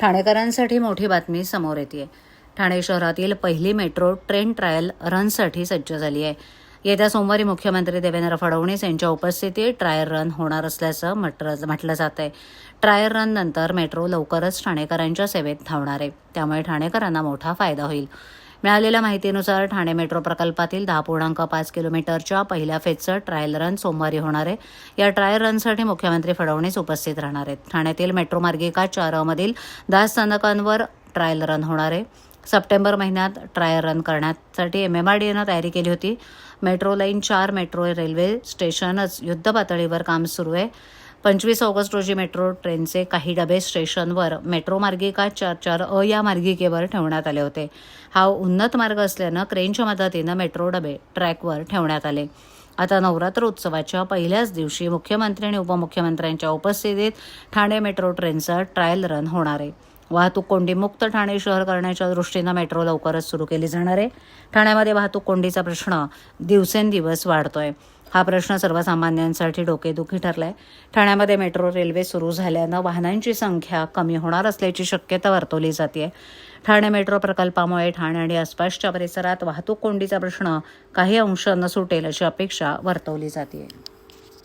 ठाणेकरांसाठी मोठी बातमी समोर येते ठाणे शहरातील पहिली मेट्रो ट्रेन ट्रायल रनसाठी सज्ज झाली आहे. येत्या सोमवारी मुख्यमंत्री देवेंद्र फडणवीस यांच्या उपस्थितीत ट्रायल रन होणार असल्याचं म्हटलं म्हटलं जात आहे. ट्रायल रन नंतर मेट्रो लवकरच ठाणेकरांच्या सेवेत धावणार आहे. त्यामुळे ठाणेकरांना मोठा फायदा होईल. मिळालेल्या माहितीनुसार ठाणे मेट्रो प्रकल्पातील दहा पूर्णांक पाच किलोमीटरच्या पहिल्या फेजचं ट्रायल रन सोमवारी होणार आहे. या ट्रायल रनसाठी मुख्यमंत्री फडणवीस उपस्थित राहणार आहेत. ठाण्यातील मेट्रो मार्गिका चारामधील दहा स्थानकांवर ट्रायल रन होणार आहे. सप्टेंबर महिन्यात ट्रायल रन करण्यासाठी एमएमआरडीएनं तयारी केली होती. मेट्रो लाईन चार मेट्रो रेल्वे स्टेशनच युद्धपातळीवर काम सुरू आहे. पंचवीस ऑगस्ट रोजी मेट्रो ट्रेनचे काही डबे स्टेशनवर मेट्रो मार्गिका चार चार अ या मार्गिकेवर ठेवण्यात आले होते. हा उन्नत मार्ग असल्यानं क्रेनच्या मदतीनं मेट्रो डबे ट्रॅकवर ठेवण्यात आले. आता नवरात्र उत्सवाच्या पहिल्याच दिवशी मुख्यमंत्री आणि उपमुख्यमंत्र्यांच्या उपस्थितीत ठाणे मेट्रो ट्रेनचा ट्रायल रन होणार आहे. वाहतूक कोंडीमुक्त ठाणे शहर करण्याच्या दृष्टीनं मेट्रो लवकरच सुरू केली जाणार आहे. ठाण्यामध्ये वाहतूक कोंडीचा प्रश्न दिवसेंदिवस वाढतोय. हा प्रश्न सर्वसामान्यांसाठी डोकेदुखी ठरलाय. ठाण्यामध्ये मेट्रो रेल्वे सुरू झाल्यानं वाहनांची संख्या कमी होणार असल्याची शक्यता वर्तवली जाते ठाणे मेट्रो प्रकल्पामुळे ठाणे आणि आसपासच्या परिसरात वाहतूक कोंडीचा प्रश्न काही अंशानं सुटेल अशी अपेक्षा वर्तवली जाते